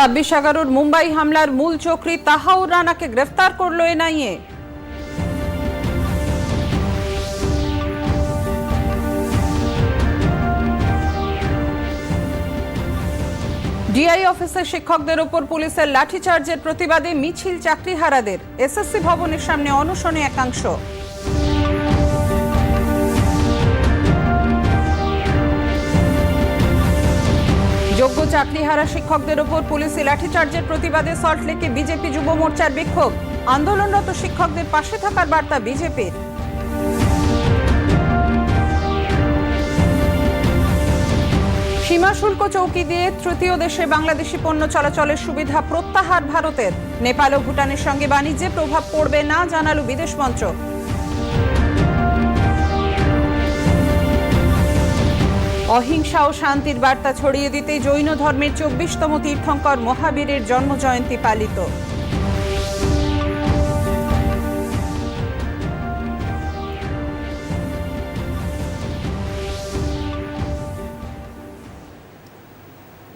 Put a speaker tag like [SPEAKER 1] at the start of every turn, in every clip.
[SPEAKER 1] ছাব্বিশ এগারোর মুম্বাই হামলার মূল চক্রী তাহাউর রানাকে গ্রেফতার করল এনআইএ। ডিআই অফিসের শিক্ষকদের ওপর পুলিশের লাঠিচার্জের প্রতিবাদে মিছিল চাকরিহারাদের। এসএসসি ভবনের সামনে অনশনে একাংশ। যোগ্য চাকরিহারা শিক্ষকদের ওপর পুলিশি লাঠিচার্জের প্রতিবাদে সল্টলেকে বিজেপি যুব মোর্চার বিক্ষোভ। আন্দোলনরত শিক্ষকদের পাশে থাকার বার্তা বিজেপির। সীমা শুল্ক চৌকি দিয়ে তৃতীয় দেশে বাংলাদেশি পণ্য চলাচলের সুবিধা প্রত্যাহার ভারতের। নেপাল ও ভুটানের সঙ্গে বাণিজ্যে প্রভাব পড়বে না, জানালো বিদেশ মন্ত্রক। অহিংসা ও শান্তির বার্তা ছড়িয়ে দিতে জৈন ধর্মের চব্বিশতম তীর্থঙ্কর মহাবীরের জন্মজয়ন্তী পালিত।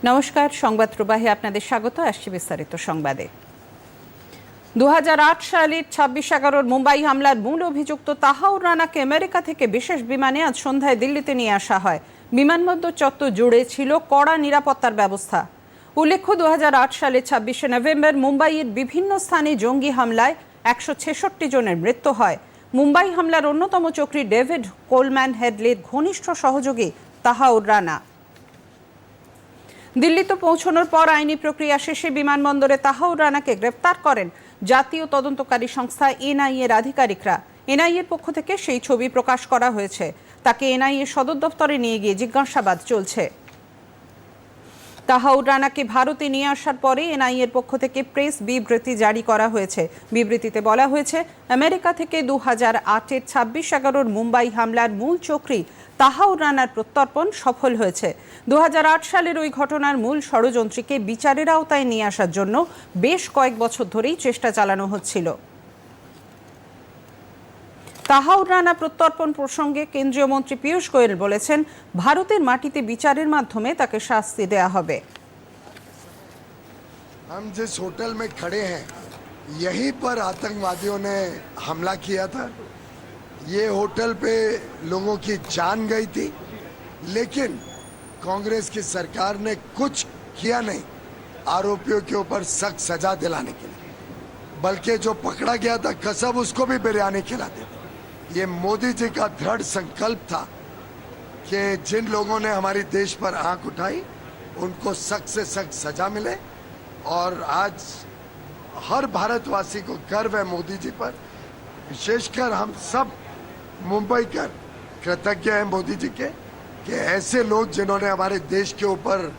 [SPEAKER 1] নমস্কার, সংবাদ প্রবাহে আপনাদের স্বাগত, আসছি বিস্তারিত সংবাদে। দু হাজার আট সালের ছাব্বিশ এগারোর মুম্বাই হামলার মূল অভিযুক্ত তাহাউর রানাকে আমেরিকা থেকে বিশেষ বিমানে আজ সন্ধ্যায় দিল্লিতে নিয়ে আসা হয়। বিমানবন্দর চত্বর জুড়ে ছিল কড়া নিরাপত্তার ব্যবস্থা। উল্লেখ্য, দুহাজার আট সালে ছাব্বিশে নভেম্বর মুম্বাইয়ের বিভিন্ন স্থানে জঙ্গি হামলায় একশো ছেষট্টি জনের মৃত্যু হয়। মুম্বাই হামলার অন্যতম চক্রী ডেভিড কোলম্যান হেডলির ঘনিষ্ঠ সহযোগী তাহাউর রানা। দিল্লিতে পৌঁছানোর পর আইনি প্রক্রিয়া শেষে বিমানবন্দরে তাহাউর রানাকে গ্রেপ্তার করেন জাতীয় তদন্তকারী সংস্থা এনআইএর আধিকারিকরা। এনআইএর পক্ষ থেকে সেই ছবি প্রকাশ করা হয়েছে। তাকে এনআইএ সদর দপ্তরে নিয়ে গিয়ে জিজ্ঞাসাবাদ চলছে। তাহাউর রানাকে ভারতে নিয়ে আসার পরে এনআইএর পক্ষ থেকে প্রেস বিবৃতি জারি করা হয়েছে। বিবৃতিতে বলা হয়েছে, আমেরিকা থেকে দু হাজার আটের ছাব্বিশ এগারোর মুম্বাই হামলার মূল চক্রী তাহাউর রানার প্রত্যর্পণ সফল হয়েছে। দু হাজার আট সালের ওই ঘটনার মূল ষড়যন্ত্রীকে বিচারের আওতায় নিয়ে আসার জন্য বেশ কয়েক বছর ধরেই চেষ্টা চালানো হচ্ছিল। তাহাউর রানা প্রত্যর্পণ প্রসঙ্গে কেন্দ্রীয় মন্ত্রী পীয়ূষ গোয়েল বলেছেন ভারতের মাটিতে বিচারের মাধ্যমে তাকে শাস্তি দেয়া হবে
[SPEAKER 2] हम जिस होटल में खड़े हैं यहीं पर आतंकवादियों ने हमला किया था ये होटल पे लोगों की जान गई थी लेकिन कांग्रेस की सरकार ने कुछ किया नहीं आरोपियों के ऊपर सख्त सजा दिलाने के लिए बल्कि जो पकड़ा गया था कसब उसको भी बिरयानी खिलाते थे ये मोदी जी का दृढ़ संकल्प था कि जिन लोगों ने हमारी देश पर आँख उठाई, उनको सख्त से सख्त सजा मिले। और आज हर भारतवासी को गर्व है मोदी जी पर। विशेषकर हम सब मुंबई कर कृतज्ञ हैं मोदी जी के कि ऐसे लोग जिन्होंने हमारे देश के ऊपर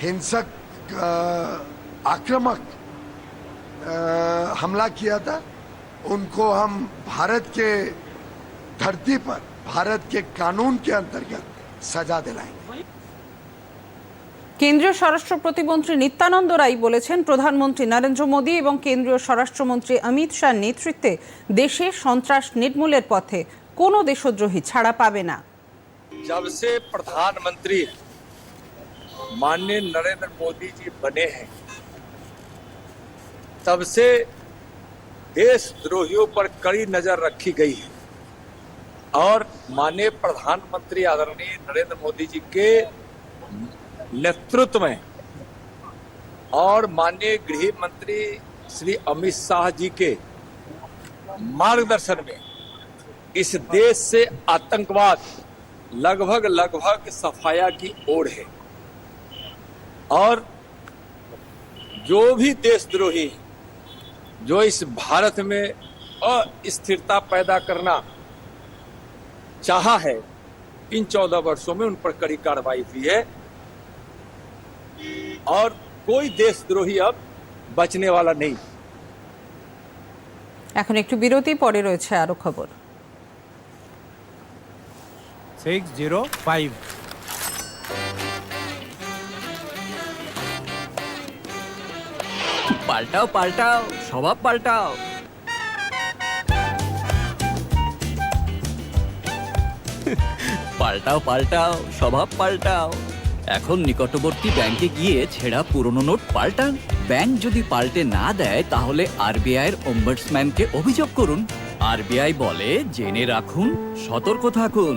[SPEAKER 2] हिंसक आक्रामक हमला किया था, उनको हम भारत के धरती पर भारत के कानून के अंतर्गत सजा दिलाएंगे
[SPEAKER 1] কেন্দ্রীয় স্বরাষ্ট্র প্রতিমন্ত্রী নিত্যানন্দ রায় বলেছেন প্রধানমন্ত্রী নরেন্দ্র মোদী এবং কেন্দ্রীয় স্বরাষ্ট্রমন্ত্রী অমিত শাহর নেতৃত্বে দেশে সন্ত্রাস নির্মূলের পথে কোনো দেশদ্রোহী ছাড়া পাবে না
[SPEAKER 3] जब से प्रधानमंत्री माननीय नरेंद्र मोदी जी बने हैं तब से देशद्रोहियों पर कड़ी नजर रखी गई है और माननीय प्रधानमंत्री आदरणीय नरेंद्र मोदी जी के नेतृत्व में और माननीय गृह मंत्री श्री अमित शाह जी के मार्गदर्शन में इस देश से आतंकवाद लगभग लगभग सफाया की ओर है। और जो भी देशद्रोही जो इस भारत में अस्थिरता पैदा करना चाहा है इन चौदह वर्षों में उन पर कड़ी कार्रवाई हुई है और कोई देशद्रोही अब बचने वाला नहीं
[SPEAKER 1] এখন একটু বিরতি পরে রয়েছে আরো খবর
[SPEAKER 4] সিক্স জিরো ফাইভ
[SPEAKER 5] পাল্টাও পাল্টাও স্বভাব পাল্টাও পাল্টাও পাল্টাও, স্বভাব পাল্টাও। এখন নিকটবর্তী ব্যাংকে গিয়ে ছেঁড়া পুরনো নোট পাল্টান। ব্যাংক যদি পাল্টে না দেয়, তাহলে আরবিআই এর অম্বাডসম্যানকে অভিযোগ করুন। আরবিআই বলে, জেনে রাখুন, সতর্ক থাকুন।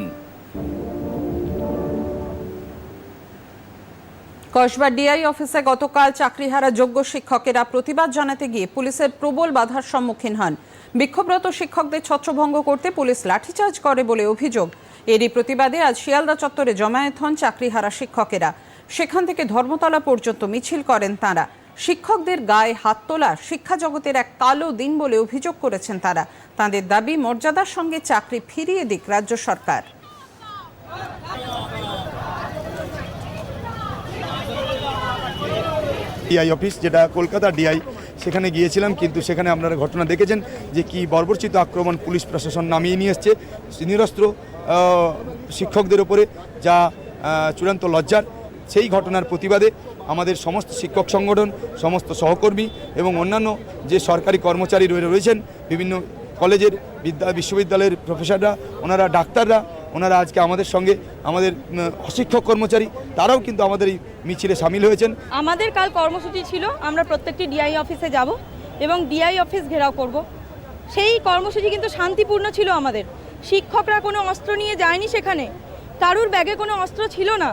[SPEAKER 1] কসবা ডিআই অফিসে গতকাল চাকরিহারা যোগ্য শিক্ষকেরা প্রতিবাদ জানাতে গিয়ে পুলিশের প্রবল বাধার সম্মুখীন হন। বিক্ষোভরত শিক্ষকদের ছত্রভঙ্গ করতে পুলিশ লাঠিচার্জ করে বলে অভিযোগ। এরই প্রতিবাদে আজ শিয়ালদা চত্বরে জমায়েত হন চাকরিহারা শিক্ষকেরা। সেখান থেকে ধর্মতলা পর্যন্ত মিছিল করেন তারা। শিক্ষকদের গায়ে হাত তোলা শিক্ষা জগতের এক কালো দিন বলে অভিযোগ করেছেন তারা। তাদের দাবি, মর্যাদার সঙ্গে চাকরি ফিরিয়ে দিক রাজ্য সরকার।
[SPEAKER 6] ডিআই অফিস, যেটা কলকাতা ডিআই, সেখানে গিয়েছিলাম, কিন্তু সেখানে আপনারা ঘটনা দেখেছেন যে কি বর্বরচিত আক্রমণ পুলিশ প্রশাসন নামিয়ে নিয়ে এসছে। নিরস্ত্র শিক্ষকদের ওপরে যা চূড়ান্ত লজ্জার, সেই ঘটনার প্রতিবাদে আমাদের সমস্ত শিক্ষক সংগঠন, সমস্ত সহকর্মী এবং অন্যান্য যে সরকারি কর্মচারী রয়ে- রয়েছেন, বিভিন্ন কলেজের বিদ্যা, বিশ্ববিদ্যালয়ের প্রফেসররা, ওনারা ডাক্তাররা, ওনারা আজকে আমাদের সঙ্গে আমাদের অশিক্ষক কর্মচারী, তারাও কিন্তু আমাদের এই মিছিলে সামিল হয়েছেন।
[SPEAKER 7] আমাদের কাল কর্মসূচি ছিল, আমরা প্রত্যেকটি ডিআই অফিসে যাব এবং ডিআই অফিস ঘেরাও করব। সেই কর্মসূচি কিন্তু শান্তিপূর্ণ ছিল আমাদের। শিক্ষকরা কোনো অস্ত্র নিয়ে যায়নি সেখানে। কারুর ব্যাগে কোনো অস্ত্র ছিল না।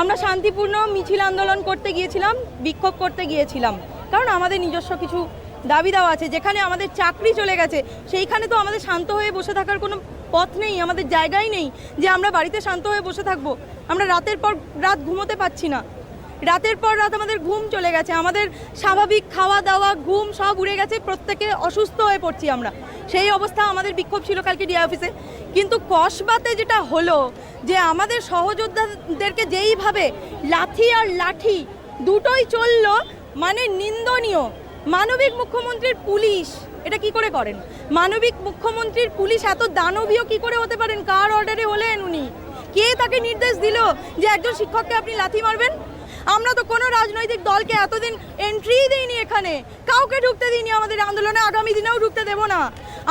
[SPEAKER 7] আমরা শান্তিপূর্ণ মিছিল আন্দোলন করতে গিয়েছিলাম, বিক্ষোভ করতে গিয়েছিলাম। কারণ আমাদের নিজস্ব কিছু দাবি দেওয়া আছে। যেখানে আমাদের চাকরি চলে গেছে, সেইখানে তো আমাদের শান্ত হয়ে বসে থাকার কোনো পথ নেই, আমাদের জায়গাই নেই যে আমরা বাড়িতে শান্ত হয়ে বসে থাকব। আমরা রাতের পর রাত ঘুমোতে পাচ্ছি না। রাতের পর রাত আমাদের ঘুম চলে গেছে, আমাদের স্বাভাবিক খাওয়া দাওয়া, ঘুম সব উড়ে গেছে, প্রত্যেকে অসুস্থ হয়ে পড়ছি আমরা। সেই অবস্থা আমাদের বিক্ষোভ ছিল কালকে ডিআই অফিসে কিন্তু কসবাতে যেটা হলো যে আমাদের সহযোদ্ধাদেরকে যেইভাবে লাথি আর লাঠি দুটোই চলল মানে নিন্দনীয়। মানবিক মুখ্যমন্ত্রীর পুলিশ, এটা কি করে করেন? মানবিক মুখ্যমন্ত্রীর পুলিশ এত দানবীয় কি করে হতে পারেন? কার অর্ডারে হলেন উনি? কে তাকে নির্দেশ দিল যে একজন শিক্ষককে আপনি লাথি মারবেন? আমরা তো কোনো রাজনৈতিক দলকে এতদিন এন্ট্রিই দিইনি এখানে। কাউকে ঢুকতে দিইনি আমাদের আন্দোলনে, আগামী দিনেও ঢুকতে দেব না।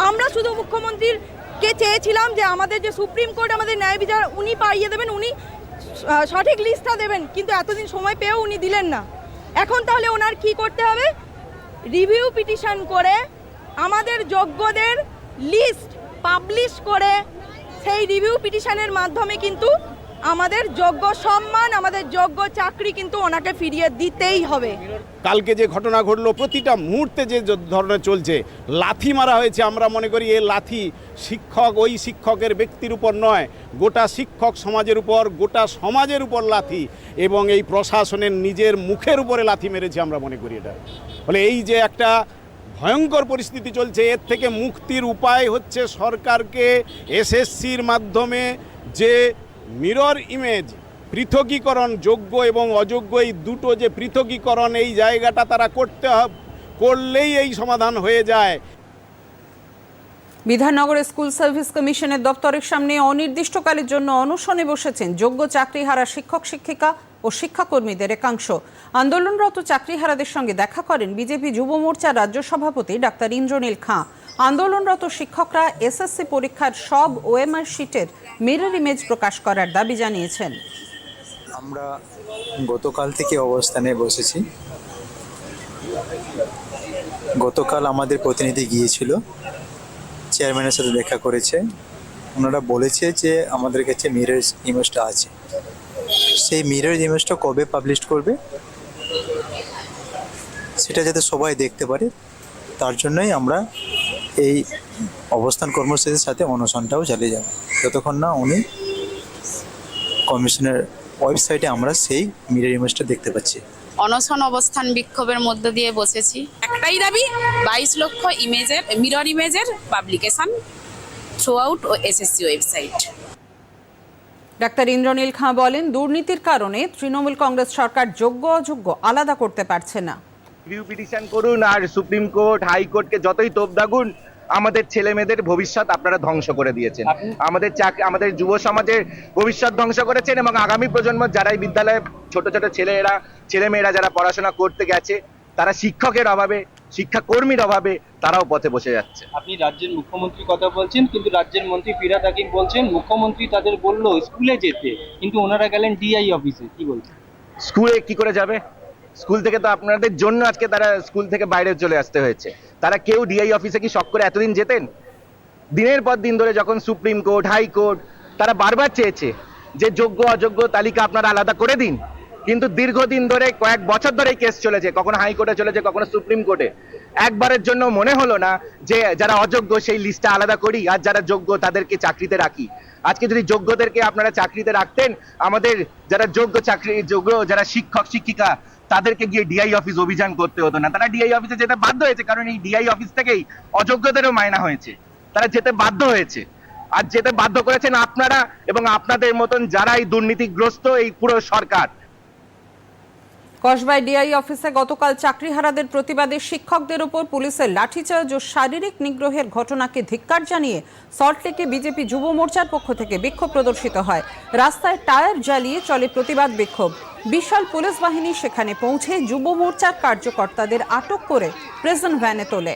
[SPEAKER 7] আমরা শুধু মুখ্যমন্ত্রীর কে চেয়েছিলাম যে আমাদের যে সুপ্রিম কোর্ট, আমাদের ন্যায় বিচার উনি পাইয়ে দেবেন, উনি সঠিক লিস্টটা দেবেন, কিন্তু এতদিন সময় পেয়েও উনি দিলেন না। এখন তাহলে ওনার কি করতে হবে? রিভিউ পিটিশন করে আমাদের যোগ্যদের লিস্ট পাবলিশ করে সেই রিভিউ পিটিশনের মাধ্যমে কিন্তু আমাদের যোগ্য সম্মান, আমাদের যোগ্য চাকরি কিন্তু ওনাকে ফিরিয়ে দিতেই হবে।
[SPEAKER 8] কালকে যে ঘটনা ঘটলো, প্রতিটা মুহূর্তে যে ধরনের চলছে, লাথি মারা হয়েছে, আমরা মনে করি এ লাথি শিক্ষক, ওই শিক্ষকের ব্যক্তির উপর নয়, গোটা শিক্ষক সমাজের উপর, গোটা সমাজের উপর লাথি এবং এই প্রশাসনের নিজের মুখের উপরে লাথি মেরেছে আমরা মনে করি এটা। ফলে এই যে একটা ভয়ঙ্কর পরিস্থিতি চলছে, এর থেকে মুক্তির উপায় হচ্ছে সরকারকে এসএসসির মাধ্যমে যে মিরর ইমেজ পৃথকীকরণ যোগ্য এবং অযোগ্য, এই দুটো যে পৃথকীকরণ, এই জায়গাটা তারা করতে হবে করলেই এই সমাধান হয়ে যায়।
[SPEAKER 1] বিধাননগর স্কুল সার্ভিস কমিশনের দপ্তরের সামনে অনির্দিষ্টকালের জন্য অনশনে বসেছেন যোগ্য চাকরিহারা শিক্ষক, শিক্ষিকা ও শিক্ষাকর্মীদের একাংশ। আন্দোলনরত চাকরিহারাদের সঙ্গে দেখা করেন বিজেপি যুব মোর্চার রাজ্য সভাপতি ডাক্তার ইন্দ্রনীল খাঁ। আন্দোলনরত শিক্ষকরা এসএসসি পরীক্ষার সব ওএমআর শিটের মিরর ইমেজ প্রকাশ করার দাবি জানিয়েছেন।
[SPEAKER 9] আমরা গতকাল থেকে অবস্থানে বসেছি। গতকাল আমাদের প্রতিনিধি গিয়েছিল চেয়ারম্যানের সাথে দেখা করেছে। ওনারা বলেছে যে আমাদের কাছে মিরর ইমেজটা আছে। সেই মিরর ইমেজটা কবে পাবলিশ করবে? সেটা যাতে সবাই দেখতে পারে, তার জন্যই আমরা এই অবস্থান কর্মসূচির সাথে অনশনটাও চালিয়ে যাব। যতক্ষণ না উনি কমিশনের ওয়েবসাইটে আমরা সেই মিরর ইমেজটা দেখতে পাচ্ছি।
[SPEAKER 10] অনশন অবস্থান বিক্ষোভের মধ্য দিয়ে বসেছি। একটাই দাবি বাইশ লক্ষ ইমেজের মিরর ইমেজের পাবলিকেশন থ্রু আউট ও এসএসসি ওয়েবসাইট।
[SPEAKER 1] ডাক্তার ইন্দ্রনীল খাঁ বলেন দুর্নীতির কারণে তৃণমূল কংগ্রেস সরকার যোগ্য অযোগ্য আলাদা করতে পারছে না।
[SPEAKER 11] রিভিউ পিটিশন করুন আর সুপ্রিম কোর্ট হাইকোর্টকে যতই তোপ দাগুন আমাদের ছেলে মেয়েদের ভবিষ্যৎ আপনারা ধ্বংস করে দিয়েছেন। আমাদের চাকরি আমাদের যুব সমাজের ভবিষ্যৎ ধ্বংস করেছেন এবং আগামী প্রজন্ম যারাই বিদ্যালয়ে ছোট ছোট ছেলেরা ছেলে মেয়েরা যারা পড়াশোনা করতে গেছে তারা শিক্ষকের অভাবে শিক্ষাকর্মীর অভাবে তারাও পথে বসে যাচ্ছে।
[SPEAKER 12] আপনি রাজ্যের মুখ্যমন্ত্রী কথা বলছেন কিন্তু রাজ্যের মন্ত্রী ফিরাদ হাকিম বলছেন মুখ্যমন্ত্রী তাদের বলল স্কুলে যেতে। কিন্তু ওনারা গেলেন ডিআই অফিসে কি বলছেন?
[SPEAKER 11] স্কুলে কি করে যাবে? স্কুল থেকে তো আপনাদের জন্য আজকে তারা স্কুল থেকে বাইরে চলে আসতে হয়েছে। তারা কেউ ডিআই অফিসে কি শখ করে এতদিন যেতেন? দিনের পর দিন ধরে যখন সুপ্রিম কোর্ট হাইকোর্ট তারা বারবার চেয়েছে যে যোগ্য, অযোগ্য তালিকা আপনারা আলাদা করে দিন। কিন্তু দীর্ঘদিন ধরে, কয়েক বছর ধরে কেস চলেছে, কখনো হাইকোর্টে চলেছে, কখনো সুপ্রিম কোর্টে একবারের জন্য মনে হলো না যে যারা অযোগ্য সেই লিস্টটা আলাদা করি আর যারা যোগ্য তাদেরকে চাকরিতে রাখি। আজকে যদি যোগ্যদেরকে আপনারা চাকরিতে রাখতেন, আমাদের যারা যোগ্য চাকরি, যোগ্য যারা শিক্ষক, শিক্ষিকা তাদেরকে গিয়ে ডিআই অফিস অভিযান করতে হতো না। তারা ডিআই অফিসে যেতে বাধ্য হয়েছে, কারণ এই ডিআই অফিস থেকেই অযোগ্যদেরও মায়না হয়েছে। তারা যেতে বাধ্য হয়েছে। আর যেতে বাধ্য করেছেন আপনারা এবং আপনাদের মতন যারা এই দুর্নীতিগ্রস্ত এই পুরো সরকার
[SPEAKER 1] কসবাই ডিআই অফিসে গতকাল চাকরিহারাদের প্রতিবাদে শিক্ষকদের উপর পুলিশের লাঠিচার্জ ও শারীরিক নিগ্রহের ঘটনাকে ধিক্কার জানিয়ে সল্টলেকে বিজেপি যুব মোর্চার পক্ষ থেকে বিক্ষোভ প্রদর্শিত হয়। রাস্তায় টায়ার জ্বালিয়ে চলে প্রতিবাদ বিক্ষোভ। বিশাল পুলিশ বাহিনী সেখানে পৌঁছে যুব মোর্চার কার্যকর্তাদের আটক করে প্রেজেন্ট ভ্যানে তোলে।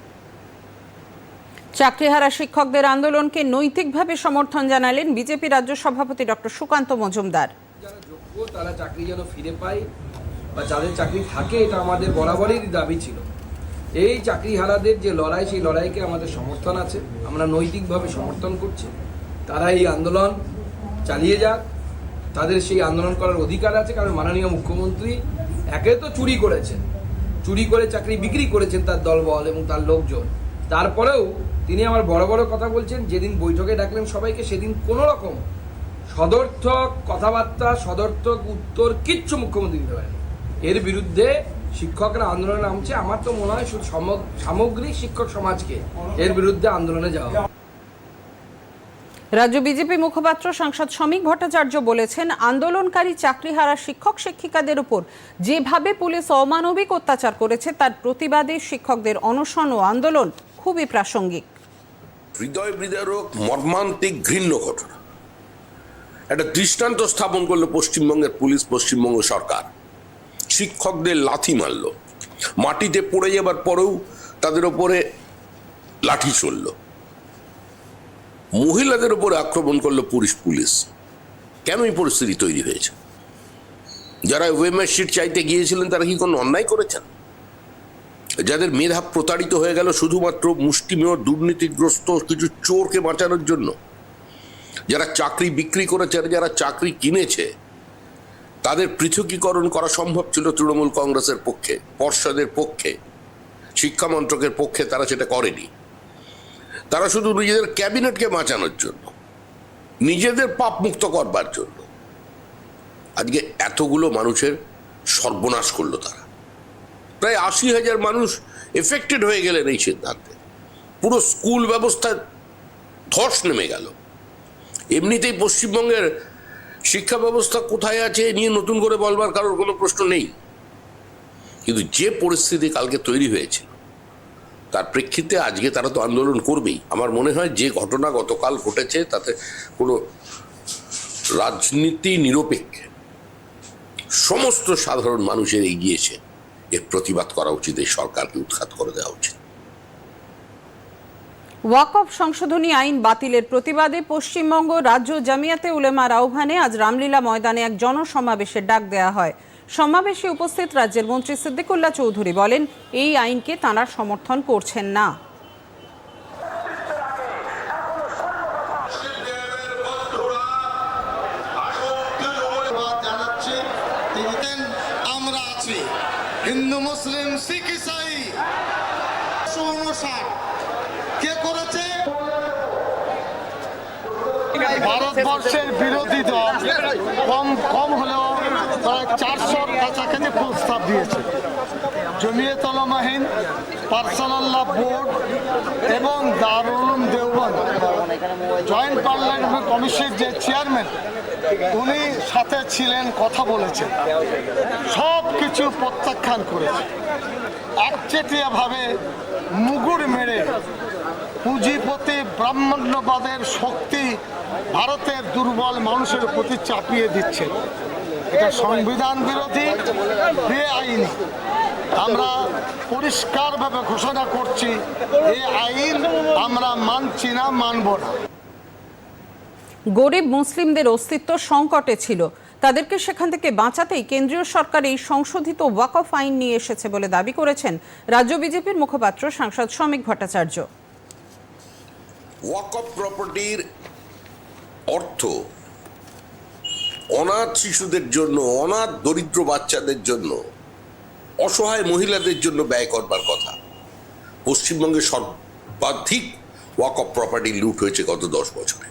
[SPEAKER 1] চাকরিহারা শিক্ষকদের আন্দোলনকে নৈতিকভাবে সমর্থন জানালেন বিজেপি রাজ্য সভাপতি ডক্টর সুকান্ত মজুমদার।
[SPEAKER 12] যারা তারা চাকরি যেন ফিরে পায় বা যাদের চাকরি থাকে এটা আমাদের বরাবরই দাবি ছিল। এই চাকরি হারাদের যে লড়াই, সেই লড়াইকে আমাদের সমর্থন আছে, আমরা নৈতিকভাবে সমর্থন করছি। তারা এই আন্দোলন চালিয়ে যাক। তাদের সেই আন্দোলন করার অধিকার আছে, কারণ মাননীয় মুখ্যমন্ত্রী একে তো চুরি করেছেন। চুরি করে চাকরি বিক্রি করেছেন তার দলবল এবং তার লোকজন। তারপরেও তিনি আমার বড় বড় কথা বলছেন, যেদিন বৈঠকে ডাকলেন সবাইকে, সেদিন কোনো রকম সদর্থক কথাবার্তা, সদর্থক উত্তর কিচ্ছু মুখ্যমন্ত্রী দিতে পারেন। এর বিরুদ্ধে শিক্ষকরা আন্দোলনে নামছে, আমার তো মনে হয় শুধু সামগ্রিক শিক্ষক সমাজকে এর বিরুদ্ধে আন্দোলনে যাওয়া
[SPEAKER 1] রাজ্য বিজেপি মুখপাত্র সাংসদ শ্রমিক ভট্টাচার্য বলেছেন, আন্দোলনকারী চাকরিহারা শিক্ষক শিক্ষিকাদের উপর যেভাবে পুলিশ অমানবিক অত্যাচার করেছে, তার প্রতিবাদে শিক্ষকদের অনশন ও আন্দোলন খুবই প্রাসঙ্গিক।
[SPEAKER 13] হৃদয় বিদারক, মর্মান্তিক, ঘৃণ্য ঘটনা। একটা দৃষ্টান্ত স্থাপন করল পশ্চিমবঙ্গের পুলিশ, পশ্চিমবঙ্গ সরকার। শিক্ষকদের লাথি মারল। মাটিতে পড়ে যাবার পরেও তাদের ওপরে লাঠি চলল। মহিলাদের উপরে আক্রমণ করল পুলিশ পুলিশ। কেন এই পরিস্থিতি তৈরি হয়েছে? যারা ওয়েমের শিট চাইতে গিয়েছিলেন, তারা কি কোনো অন্যায় করেছেন? যাদের মেধা প্রতারিত হয়ে গেল শুধুমাত্র মুষ্টিমেয় দুর্নীতিগ্রস্ত কিছু চোরকে বাঁচানোর জন্য। যারা চাকরি বিক্রি করেছে আর যারা চাকরি কিনেছে, তাদের পৃথকীকরণ করা সম্ভব ছিল তৃণমূল কংগ্রেসের পক্ষে, পর্ষদের পক্ষে, শিক্ষা মন্ত্রকের পক্ষে তারা সেটা করেনি। তারা শুধু নিজেদের ক্যাবিনেটকে বাঁচানোর জন্য, নিজেদের পাপ মুক্ত করবার জন্য। আজকে এতগুলো মানুষের সর্বনাশ করল তারা। প্রায় আশি হাজার মানুষ এফেক্টেড হয়ে গেলেন এই সিদ্ধান্তে। পুরো স্কুল ব্যবস্থায় ধস নেমে গেল। এমনিতেই পশ্চিমবঙ্গের শিক্ষা ব্যবস্থা কোথায় আছে নিয়ে নতুন করে বলবার কারোর কোনো প্রশ্ন নেই। কিন্তু যে পরিস্থিতি কালকে তৈরি হয়েছিল, তার প্রেক্ষিতে আজকে তারা তো আন্দোলন করবেই। আমার মনে হয় যে ঘটনা গতকাল ঘটেছে, তাতে কোনো রাজনীতি নিরপেক্ষে। সমস্ত সাধারণ মানুষের এগিয়েছে এর প্রতিবাদ করা উচিত, এই সরকারকে উৎখাত করে দেওয়া উচিত।
[SPEAKER 1] ওয়াকফ সংশোধনী আইন বাতিলের প্রতিবাদে পশ্চিমবঙ্গ রাজ্য জামিয়াতে উলেমার আহ্বানে আজ রামলীলা ময়দানে এক জনসমাবেশের ডাক দেয়া হয়। সমাবেশে উপস্থিত রাজ্যের মন্ত্রী সিদ্দিকুল্লাহ চৌধুরী বলেন, এই আইনকে তাঁরা সমর্থন করছেন না।
[SPEAKER 2] ভারতবর্ষের বিরোধী দল কম কম হলেও প্রায় চারশোর কাছাকাছি প্রস্তাব দিয়েছে। জমিয়ত আলমাহিন পার্সোনাল্লাহ বোর্ড এবং দারুল উলুম দেওবন্দ। জয়েন্ট পার্লামেন্ট কমিশনের যে চেয়ারম্যান, উনি সাথে ছিলেন, কথা বলেছেন। সব কিছু প্রত্যাখ্যান করেছে। একচেটিয়াভাবে মুগুর মেরে পুঁজিপতি ব্রাহ্মণ্যবাদের শক্তি ভারতের দুর্বল মানুষের প্রতি চাপিয়ে দিচ্ছে। এটা সংবিধান বিরোধী, বেআইনি। আমরা পরিষ্কারভাবে ঘোষণা করছি এই আইন আমরা মানছি না, মানব না।
[SPEAKER 1] গরিব মুসলিমদের অস্তিত্ব সংকটে ছিল। তাদেরকে সেখান থেকে বাঁচাতেই কেন্দ্রীয় সরকার এই সংশোধিত ওয়াকফ আইন নিয়ে এসেছে বলে দাবি করেছেন রাজ্য বিজেপির মুখপাত্র সাংসদ শ্রমিক ভট্টাচার্য।
[SPEAKER 13] ওয়াক অফ প্রপার্টির অর্থ, অনাথ শিশুদের জন্য, অনাথ দরিদ্র বাচ্চাদের জন্য, অসহায় মহিলাদের জন্য ব্যয় করবার কথা। পশ্চিমবঙ্গে সর্বাধিক ওয়াক অফ প্রপার্টি লুট হয়েছে গত দশ বছরে।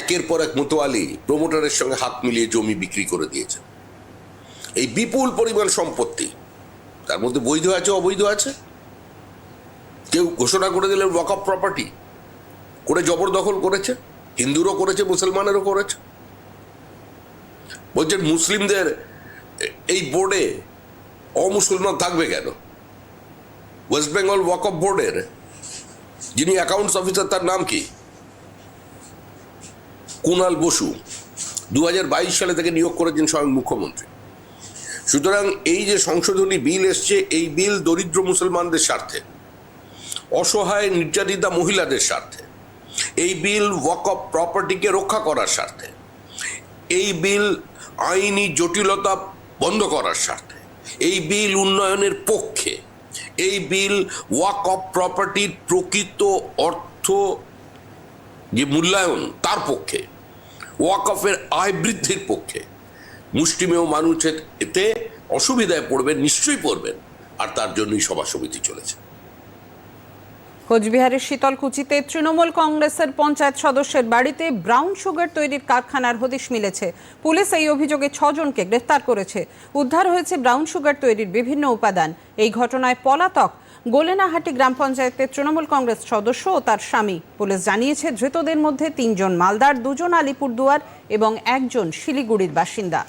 [SPEAKER 13] একের পর এক মোতোয়ালি প্রমোটারের সঙ্গে হাত মিলিয়ে জমি বিক্রি করে দিয়েছে। এই বিপুল পরিমাণ সম্পত্তি, তার মধ্যে বৈধ আছে, অবৈধ আছে? কেউ ঘোষণা করে দিলেন ওয়াক অফ প্রপার্টি করে জবরদখল করেছে, হিন্দুরও করেছে, মুসলমানেরও করেছে। বলছেন মুসলিমদের এই বোর্ডে অমুসলমান থাকবে কেন? ওয়েস্ট বেঙ্গল ওয়াক অফ বোর্ডের যিনি অ্যাকাউন্টস অফিসার তার নাম কি? কুনাল বসু দু হাজার বাইশ সালে তাকে নিয়োগ করেছেন স্বয়ং মুখ্যমন্ত্রী। সুতরাং এই যে সংশোধনী বিল এসছে, এই বিল দরিদ্র মুসলমানদের স্বার্থে। অসহায় নির্যাতিতা মহিলাদের স্বার্থে। এই বিল ওয়াক অফ প্রপার্টিকে রক্ষা করার স্বার্থে। এই বিল আইনি জটিলতা বন্ধ করার স্বার্থে। এই বিল উন্নয়নের পক্ষে। এই বিল ওয়াক অফ প্রপার্টির প্রকৃত অর্থ যে মূল্যায়ন, তার পক্ষে। ওয়াক অফের আয় বৃদ্ধির পক্ষে। মুষ্টিমেয় মানুষের এতে অসুবিধায় পড়বেন, নিশ্চয়ই পড়বেন। আর তার জন্যই সভা সমিতি চলেছে।
[SPEAKER 1] কোচবিহারের শীতলকুচিতে তৃণমূল কংগ্রেসের পঞ্চায়েত সদস্যের বাড়িতে ব্রাউন সুগার তৈরির কারখানার হদিশ মিলেছে। পুলিশ এই অভিযোগে ছজনকে গ্রেফতার করেছে। উদ্ধার হয়েছে ব্রাউন সুগার তৈরির বিভিন্ন উপাদান। এই ঘটনায় পলাতক গোলেনাহাটি গ্রাম পঞ্চায়েতের তৃণমূল কংগ্রেস সদস্য ও তার স্বামী। পুলিশ জানিয়েছে, ধৃতদের মধ্যে তিনজন মালদার, দুজন আলিপুরদুয়ার এবং একজন শিলিগুড়ির বাসিন্দা।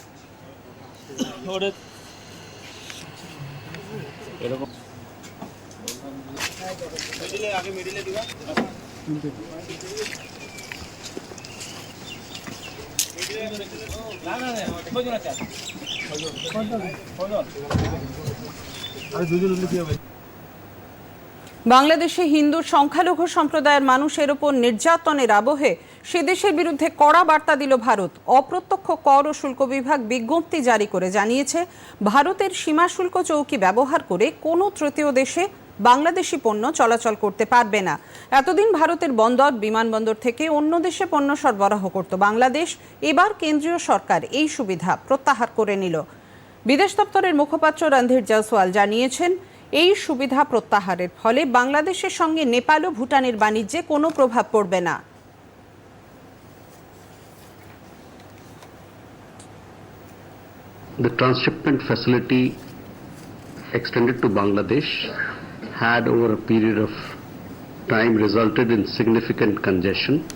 [SPEAKER 1] বাংলাদেশে হিন্দু সংখ্যালঘু সম্প্রদায়ের মানুষের ওপর নির্যাতনের আবহে সে দেশের বিরুদ্ধে কড়া বার্তা দিল ভারত। অপ্রত্যক্ষ কর ও শুল্ক বিভাগ বিজ্ঞপ্তি জারি করে জানিয়েছে, ভারতের সীমা শুল্ক চৌকি ব্যবহার করে কোনো তৃতীয় দেশে বাংলাদেশি পণ্য চলাচল করতে পারবে না। এতদিন ভারতের বন্দর, বিমানবন্দর থেকে অন্য দেশে পণ্য সরবরাহ করত বাংলাদেশ। এবার কেন্দ্রীয় সরকার এই সুবিধা প্রত্যাহার করে নিল। বিদেশ দপ্তরের মুখপাত্র রণধীর জয়সওয়াল জানিয়েছেন, এই সুবিধা প্রত্যাহারের ফলে বাংলাদেশের সঙ্গে নেপাল ও ভুটানের বাণিজ্যে কোনো প্রভাব পড়বে না।
[SPEAKER 14] The transshipment facility extended to Bangladesh. Had over a period of time resulted in significant congestion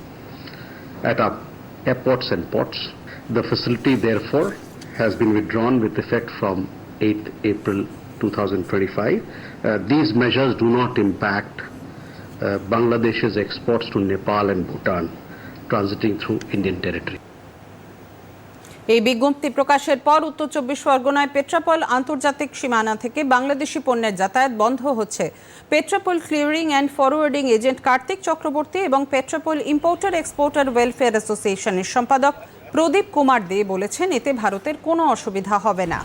[SPEAKER 14] at our airports and ports. The facility therefore has been withdrawn with effect from 8th April 2025. Uh, These measures do not impact uh, Bangladesh's exports to Nepal and Bhutan transiting through Indian territory.
[SPEAKER 1] এই বিজ্ঞপ্তি প্রকাশের পর উত্তর চব্বিশ পরগনায় পেট্রাপল আন্তর্জাতিক সীমানা থেকে বাংলাদেশি পণ্যের যাতায়াত বন্ধ হচ্ছে। Petrapole clearing and forwarding agent Kartik Chakraborty এবং পেট্রাপল ইম্পোর্টার এক্সপোর্টার ওয়েলফেয়ার অ্যাসোসিয়েশনের সম্পাদক প্রদীপ কুমার দে বলেছেন, এতে ভারতের কোনো অসুবিধা হবে না।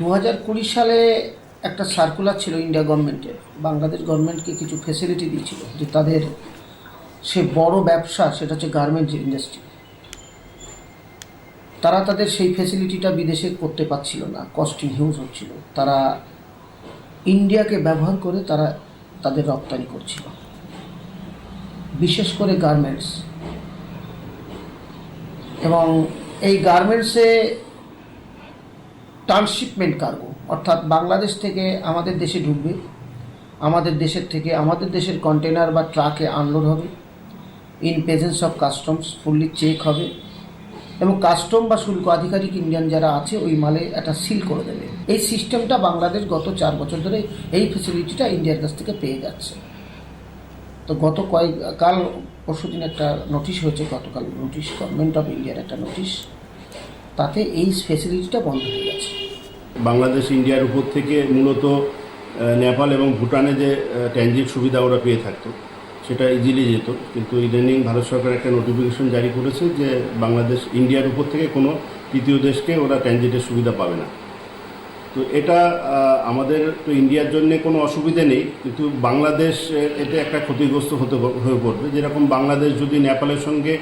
[SPEAKER 15] দু হাজার কুড়ি সালে একটা সার্কুলার ছিল ইন্ডিয়া গভর্নমেন্টের বাংলাদেশ গভর্নমেন্টকে কিছু ফেসিলিটি দিয়েছিল যে তাদের সে বড় ব্যবসা, সেটা হচ্ছে গার্মেন্টস ইন্ডাস্ট্রি তারা তাদের সেই ফেসিলিটিটা বিদেশে করতে পারছিল না কস্টিং হিউজ হচ্ছিল। তারা ইন্ডিয়াকে ব্যবহার করে তারা তাদের রপ্তানি করছিল। বিশেষ করে গার্মেন্টস এবং এই গার্মেন্টসে ট্রান্সশিপমেন্ট কার্গো অর্থাৎ বাংলাদেশ থেকে আমাদের দেশে ঢুকবে, আমাদের দেশের থেকে আমাদের দেশের কন্টেনার বা ট্রাকে আনলোড হবে in presence of customs fully check হবে এবং কাস্টম বা শুল্ক আধিকারিক ইন্ডিয়ান যারা আছে ওই মালে একটা সিল করে দেবে। এই সিস্টেমটা বাংলাদেশ গত চার বছর ধরে এই ফেসিলিটিটা ইন্ডিয়ার কাছ থেকে পেয়ে যাচ্ছে। তো গত কয়েক, কাল পরশু দিন একটা নোটিশ হয়েছে, গতকাল নোটিশ গভর্নমেন্ট অফ ইন্ডিয়ার একটা নোটিশ তাতে এই ফেসিলিটিটা বন্ধ হয়ে গেছে।
[SPEAKER 8] বাংলাদেশ, ইন্ডিয়ার উপর থেকে মূলত নেপাল এবং ভুটানে যে ট্রানজিট সুবিধা ওরা পেয়ে থাকতো, সেটা ইজিলি যেত। কিন্তু ইদানিং ভারত সরকার একটা নোটিফিকেশন জারি করেছে যে, বাংলাদেশ, ইন্ডিয়ার উপর থেকে কোনো তৃতীয় দেশকে ওরা ট্রানজিটের সুবিধা পাবে না। তো এটা আমাদের তো ইন্ডিয়ার জন্য কোনো অসুবিধে নেই, কিন্তু বাংলাদেশ এতে একটা ক্ষতিগ্রস্ত হতে হয়ে পড়বে। যেরকম বাংলাদেশ যদি নেপালের সঙ্গে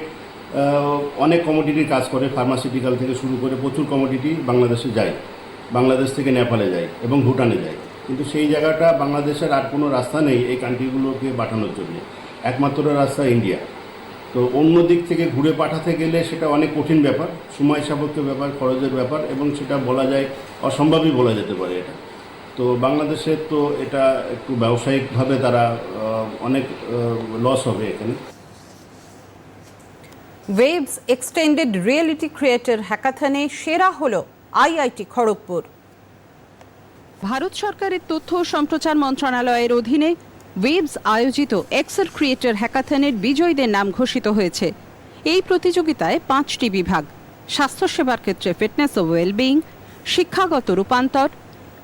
[SPEAKER 8] অনেক কমোডিটির কাজ করে ফার্মাসিউটিক্যাল থেকে শুরু করে প্রচুর কমোডিটি বাংলাদেশে যায়। বাংলাদেশ থেকে নেপালে যায় এবং ভুটানে যায়। কিন্তু সেই জায়গাটা বাংলাদেশের আর কোনো রাস্তা নেই এই কান্ট্রিগুলোকে পাঠানোর জন্য। একমাত্র রাস্তা ইন্ডিয়া। তো অন্য দিক থেকে ঘুরে পাঠাতে গেলে সেটা অনেক কঠিন ব্যাপার, সময় সাপেক্ষ ব্যাপার, খরচের ব্যাপার এবং সেটা বলা যায় অসম্ভবই বলা যেতে পারে এটা। তো বাংলাদেশের তো এটা একটু ব্যবসায়িকভাবে তারা অনেক লস হবে এখানে।
[SPEAKER 1] ওয়েভস এক্সটেন্ডেড রিয়েলিটি ক্রিয়েটর হ্যাকাথনে সেরা হল আইআইটি খড়গপুর। ভারত সরকারের তথ্য সম্প্রচার মন্ত্রণালয়ের অধীনে ওয়েবস আয়োজিত এক্সেল ক্রিয়েটর হ্যাকাথনের বিজয়ীদের নাম ঘোষিত হয়েছে। এই প্রতিযোগিতায় পাঁচটি বিভাগ, স্বাস্থ্যসেবার ক্ষেত্রে ফিটনেস ও ওয়েলবিং শিক্ষাগত রূপান্তর,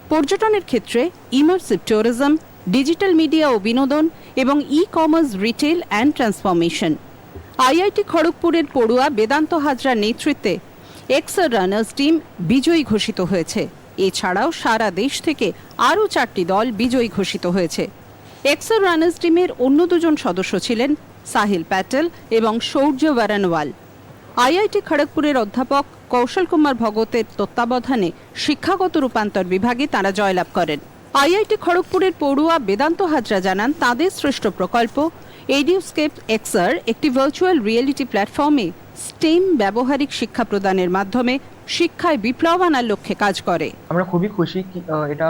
[SPEAKER 1] পর্যটনের ক্ষেত্রে ইমার্সিভ ট্যুরিজম ডিজিটাল মিডিয়া ও বিনোদন এবং e commerce retail and transformation IIT খড়গপুরের পড়ুয়া বেদান্ত হাজরার নেতৃত্বে এক্সার রানার্স টিম বিজয়ী ঘোষিত হয়েছে। এছাড়াও সারা দেশ থেকে আরও চারটি দল বিজয়ী ঘোষিত হয়েছে। এক্সার রানার্স টিমের অন্য দুজন সদস্য ছিলেন সাহিল প্যাটেল এবং সৌর্য বারানওয়াল। আইআইটি খড়গপুরের অধ্যাপক কৌশল কুমার ভগতের তত্ত্বাবধানে শিক্ষাগত রূপান্তর বিভাগে তারা জয়লাভ করেন। আইআইটি খড়গপুরের পড়ুয়া বেদান্ত হাজরা জানান, তাদের শ্রেষ্ঠ প্রকল্প এডিউস্কেপ এক্সার একটি ভার্চুয়াল রিয়েলিটি প্ল্যাটফর্মে স্টেম ব্যবহারিক শিক্ষা প্রদানের মাধ্যমে শিক্ষায় বিপ্লব আনার লক্ষ্যে কাজ করে।
[SPEAKER 16] আমরা খুবই খুশি এটা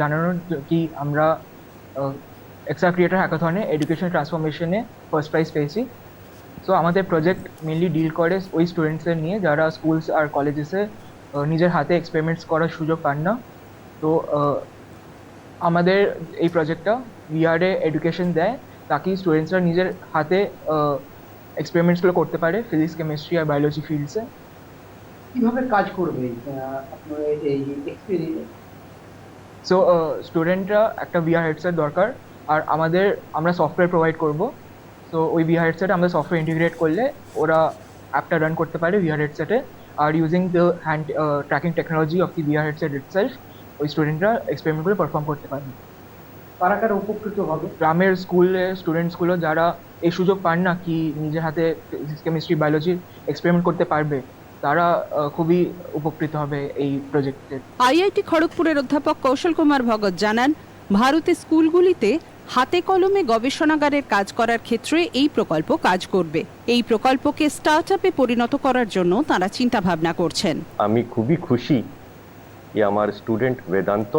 [SPEAKER 16] জানানোর কি আমরা এক্সট্রা ক্রিয়েটার হ্যাকাথনে এডুকেশন ট্রান্সফরমেশনে ফার্স্ট প্রাইজ পেয়েছি। সো আমাদের প্রজেক্ট মেনলি ডিল করে ওই স্টুডেন্টসদের নিয়ে যারা স্কুলস আর কলেজেসে নিজের হাতে এক্সপেরিমেন্টস করার সুযোগ পান না। তো আমাদের এই প্রজেক্টটা ভিআরে এডুকেশন দেয়। তাকি স্টুডেন্টসরা নিজের হাতে এক্সপেরিমেন্টসগুলো করতে পারে ফিজিক্স কেমিস্ট্রি আর বায়োলজি ফিল্ডসে
[SPEAKER 15] কীভাবে কাজ করবে আপনার এই এক্সপিরিয়েন্স
[SPEAKER 16] সো স্টুডেন্টরা একটা ভিআর হেডসেট দরকার আর আমাদের আমরা সফটওয়্যার প্রোভাইড করব। সো ওই ভিআর হেডসেটে আমরা সফটওয়্যার ইন্টিগ্রেট করলে ওরা অ্যাপটা রান করতে পারে ভিআর হেডসেটে আর using the hand tracking technology of the VR headset itself ওই স্টুডেন্টরা এক্সপেরিমেন্টগুলো পারফর্ম করতে পারবে।
[SPEAKER 15] কারা উপকৃত হবে।
[SPEAKER 16] গ্রামের স্কুলে স্টুডেন্টসগুলো যারা এই সুযোগ পান না কি নিজের হাতে ফিজিক্স কেমিস্ট্রি বায়োলজি এক্সপেরিমেন্ট করতে পারবে তারা খুবই উপকৃত হবে এই প্রজেক্টে
[SPEAKER 1] আইআইটি খড়গপুরের অধ্যাপক কৌশল কুমার ভগত জানান ভারতের স্কুলগুলিতে হাতে কলমে গবেষণাগারের কাজ করার ক্ষেত্রে এই প্রকল্প কাজ করবে। এই প্রকল্পকে স্টার্ট আপে পরিণত করার জন্য তারা চিন্তা ভাবনা করছেন।
[SPEAKER 17] আমি খুবই খুশি যে আমার স্টুডেন্ট বেদান্ত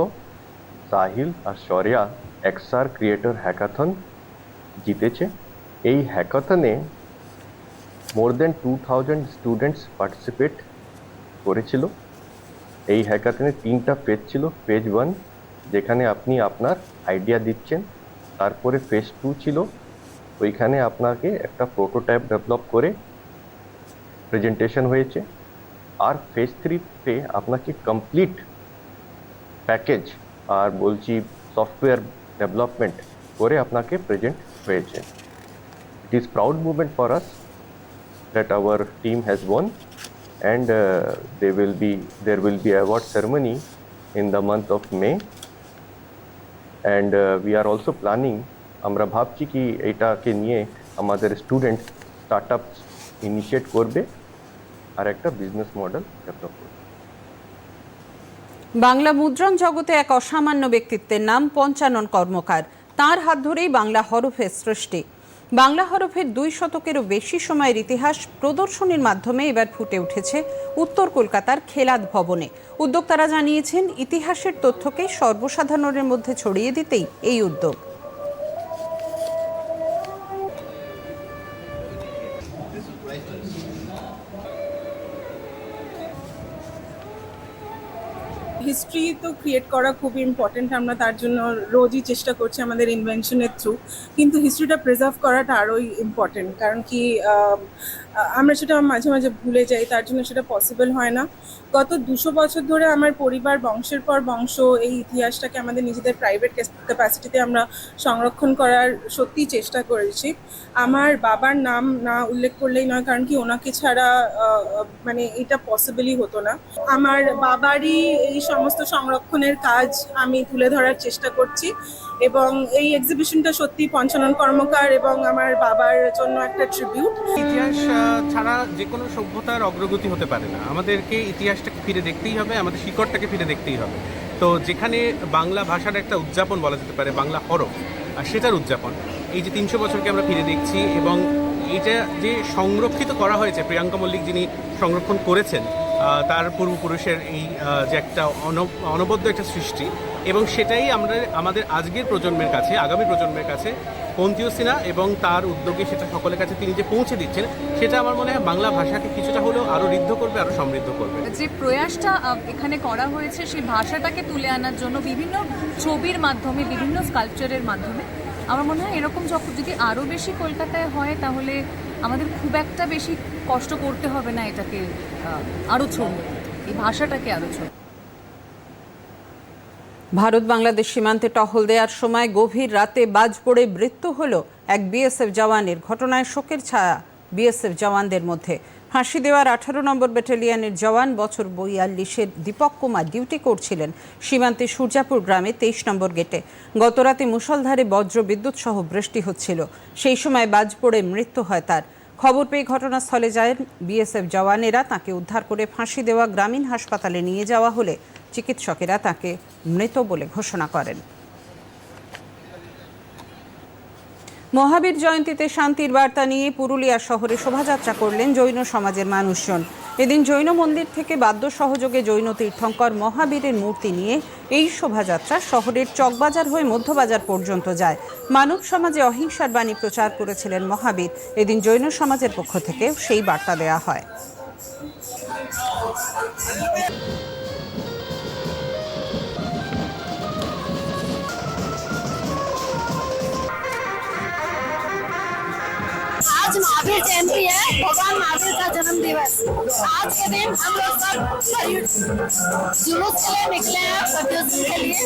[SPEAKER 17] সাহিল আর শর্যা এক্সআর ক্রিয়েটর হ্যাকাথন জিতেছে। এই হ্যাকাথনে more than two thousand students participate করেছিল। এই হ্যাকাথনে তিনটা পেজ ছিল। পেজ ওয়ান যেখানে আপনি আপনার আইডিয়া দিচ্ছেন। তারপরে ফেজ টু ছিল। ওইখানে আপনাকে একটা প্রোটোটাইপ ডেভেলপ করে প্রেজেন্টেশন হয়েছে। আর ফেজ থ্রিতে আপনাকে কমপ্লিট প্যাকেজ আর বলছি software ডেভেলপমেন্ট করে আপনাকে প্রেজেন্ট হয়েছে it is proud movement for us that our team has won and uh, they will be there will be award ceremony in the month of May and uh, we are also planning আমরা ভাবছি কি এটাকে নিয়ে আমাদের student start up initiate করবে আর একটা business model develop করবে
[SPEAKER 1] বাংলা মুদ্রণ জগতে এক অসামান্য ব্যক্তিত্বের নাম পঞ্চানন কর্মকার। তার হাত ধরেই বাংলা হরফের সৃষ্টি। বাংলা হরফের দুই শতকেরও বেশি সময়ের ইতিহাস প্রদর্শনীর মাধ্যমে এবার ফুটে উঠেছে উত্তর কলকাতার খেলাদ ভবনে। উদ্যোক্তারা জানিয়েছেন, ইতিহাসের তথ্যকে সর্বসাধারণের মধ্যে ছড়িয়ে দিতেই এই উদ্যোগ।
[SPEAKER 18] হিস্ট্রি তো ক্রিয়েট করা খুবই ইম্পর্টেন্ট আমরা তার জন্য রোজই চেষ্টা করছি আমাদের ইনভেনশনের থ্রু কিন্তু হিস্ট্রিটা প্রিজার্ভ করাটা আরোই ইম্পর্টেন্ট কারণ কি আমরা সেটা মাঝে মাঝে ভুলে যাই, তার জন্য সেটা পসিবল হয় না। গত দুশো বছর ধরে আমার পরিবার বংশের পর বংশ, এই ইতিহাসটাকে আমাদের নিজেদের প্রাইভেট ক্যাপাসিটিতে আমরা সংরক্ষণ করার সত্যিই চেষ্টা করেছি। আমার বাবার নাম না উল্লেখ করলেই নয়, কারণ কি ওনাকে ছাড়া মানে এটা পসিবলই হতো না। আমার বাবারই এই সমস্ত সংরক্ষণের কাজ আমি তুলে ধরার চেষ্টা করছি এবং এই এক্সিবিশনটা সত্যি পঞ্চানন কর্মকার এবং আমার বাবার জন্য একটা ট্রিবিউট
[SPEAKER 4] ইতিহাস ছাড়া যে কোনো সভ্যতার অগ্রগতি হতে পারে না। আমাদেরকে ইতিহাসটাকে ফিরে দেখতেই হবে, আমাদের শিকড়টাকে ফিরে দেখতেই হবে। তো যেখানে বাংলা ভাষার একটা উদযাপন বলা যেতে পারে, বাংলা হরফ, আর সেটার উদযাপন। এই যে তিনশো বছরকে আমরা ফিরে দেখছি এবং এটা যে সংরক্ষিত করা হয়েছে, প্রিয়াঙ্কা মল্লিক যিনি সংরক্ষণ করেছেন তার পূর্বপুরুষের এই যে একটা অন- অনবদ্য একটা সৃষ্টি এবং সেটাই আমরা, আমাদের আজকের প্রজন্মের কাছে, আগামী প্রজন্মের কাছে পন্থীয় সিনা এবং তার উদ্যোগে সেটা সকলের কাছে তিনি যে পৌঁছে দিচ্ছেন, সেটা আমার মনে হয় বাংলা ভাষাকে কিছুটা হলেও আরও ঋদ্ধ করবে আরও সমৃদ্ধ করবে।
[SPEAKER 19] যে প্রয়াসটা এখানে করা হয়েছে, সেই ভাষাটাকে তুলে আনার জন্য বিভিন্ন ছবির মাধ্যমে, বিভিন্ন স্কাল্পচারের মাধ্যমে, আমার মনে হয় এরকম যখন যদি আরও বেশি কলকাতায় হয়, তাহলে আমাদের খুব একটা বেশি কষ্ট করতে হবে না এটাকে আরও ছড়িয়ে এই ভাষাটাকে আরও ছড়িয়ে
[SPEAKER 1] ভারত বাংলাদেশ সীমান্তে টহল দেওয়ার সময় গভীর রাতে বাজ পড়ে মৃত্যু হল এক বিএসএফ জওয়ানের ঘটনায় শোকের ছায়া বিএসএফ জওয়ানদের মধ্যে। ফাঁসি দেওয়ার আঠারো নম্বর ব্যাটালিয়নের জওয়ান বছর বয়াল্লিশের দীপক কুমার ডিউটি করছিলেন সীমান্তে সূর্যাপুর গ্রামে তেইশ নম্বর গেটে। গতরাতে মুষলধারে বজ্র বিদ্যুৎ সহ বৃষ্টি হচ্ছিল। সেই সময় বাজ পড়ে মৃত্যু হয় তার। খবর পেয়ে ঘটনাস্থলে যায় বিএসএফ জওয়ানেরা। তাকে উদ্ধার করে ফাঁসি দেওয়া গ্রামীণ হাসপাতালে নিয়ে যাওয়া হলে চিকিৎসকেরা তাকে মৃত বলে ঘোষণা করেন। মহাবীর জয়ন্তীতে শান্তির বার্তা নিয়ে পুরুলিয়া শহরে শোভাযাত্রা করলেন জৈন সমাজের মানুষজন। এদিন জৈন মন্দির থেকে বাদ্য সহযোগে জৈন তীর্থঙ্কর মহাবীরের মূর্তি নিয়ে এই শোভাযাত্রা শহরের চকবাজার হয়ে মধ্যবাজার পর্যন্ত যায়। মানব সমাজে অহিংসার বাণী প্রচার করেছিলেন মহাবীর। এদিন জৈন সমাজের পক্ষ থেকে সেই বার্তা দেয়া হয়।
[SPEAKER 10] आज महावीर जयंती है, भगवान महावीर का जन्म दिवस आज के दिन हम लोग सब जुलूस के लिए निकले हैं प्रदर्शन के लिए।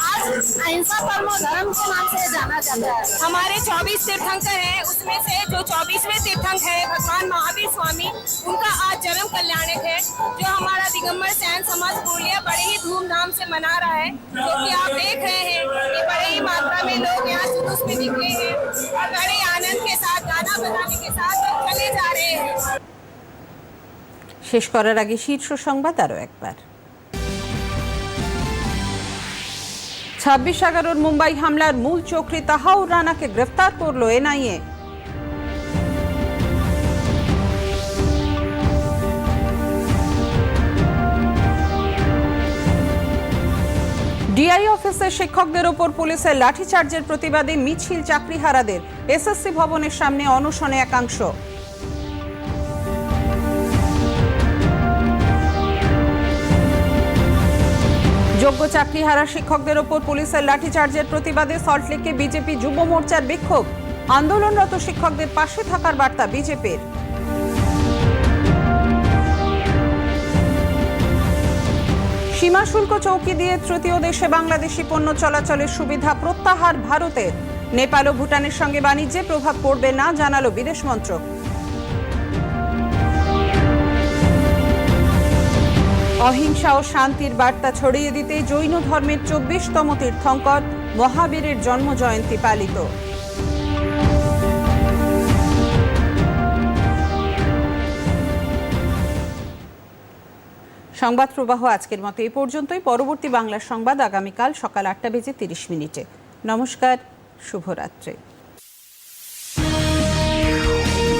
[SPEAKER 10] आज अहिंसा परमो धर्म के नाम से जाना जाता है।
[SPEAKER 7] हमारे 24 तीर्थंकर हैं, उसमें से जो 24वें तीर्थंकर है, भगवान महावीर स्वामी, उनका आज जन्म कल्याणक है, जो हमारा दिगंबर सैन समाज पुरुलिया बड़े ही धूमधाम से मना रहा है, क्योंकि आप देख रहे हैं कि बड़े ही मात्रा में लोग यहाँ जुलूस में निकले हैं और बड़े आनंद के साथ
[SPEAKER 1] শেষ করার আগে শীর্ষ সংবাদ আরও একবার। ছাব্বিশ এগারোর মুম্বাই হামলার মূল চক্রী তাহাউর রানাকে গ্রেফতার করল এনআইএ। ডিআই অফিসে শিক্ষকদের ওপর পুলিশের লাঠিচার্জের প্রতিবাদে মিছিল চাকরিহারাদের এসএসসি ভবনের সামনে অনশনে একাংশ। যোগ্য চাকরিহারা শিক্ষকদের ওপর পুলিশের লাঠিচার্জের প্রতিবাদে সল্টলেকে বিজেপি যুব মোর্চার বিক্ষোভ। আন্দোলনরত শিক্ষকদের পাশে থাকার বার্তা বিজেপির। সীমা শুল্ক চৌকি দিয়ে তৃতীয় দেশে বাংলাদেশি পণ্য চলাচলের সুবিধা প্রত্যাহার ভারতের নেপাল ও ভুটানের সঙ্গে বাণিজ্যে প্রভাব পড়বে না জানালো বিদেশ মন্ত্রক। অহিংসা ও শান্তির বার্তা ছড়িয়ে দিতে জৈন ধর্মের চব্বিশতম তীর্থঙ্কর মহাবীরের জন্ম জয়ন্তী পালিত। সংবাদ প্রবাহ আজকের মতো এই পর্যন্তই। পরবর্তী বাংলার সংবাদ আগামীকাল সকাল আটটা বেজে তিরিশ মিনিটে। নমস্কার, শুভরাত্রি।